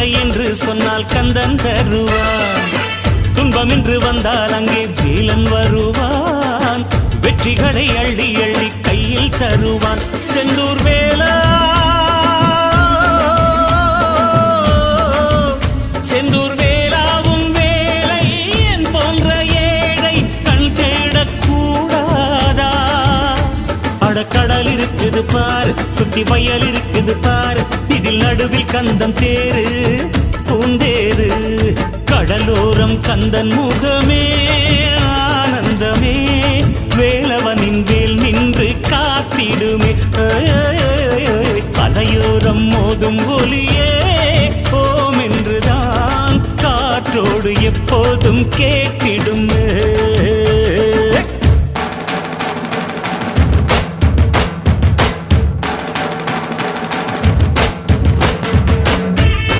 இல்லை என்று சொன்னால் கந்தன் தருவான். துன்பம் என்று வந்தால் அங்கே வேலன் வருவான். வெற்றிகளை அள்ளி அள்ளி கையில் தருவான். கடல் இருக்குது பாரு சுத்தி வயல் இருக்குது பாரு இதில் நடுவில் கந்தன் தேரு பூந்தேரு. கடலோரம் கந்தன் முகமே ஆனந்தமே வேலவனின் வேல் நின்று காத்திடுமே. கலையோரம் மோதும் ஒலியே ஓம் என்றுதான் காற்றோடு எப்போதும் கேட்டு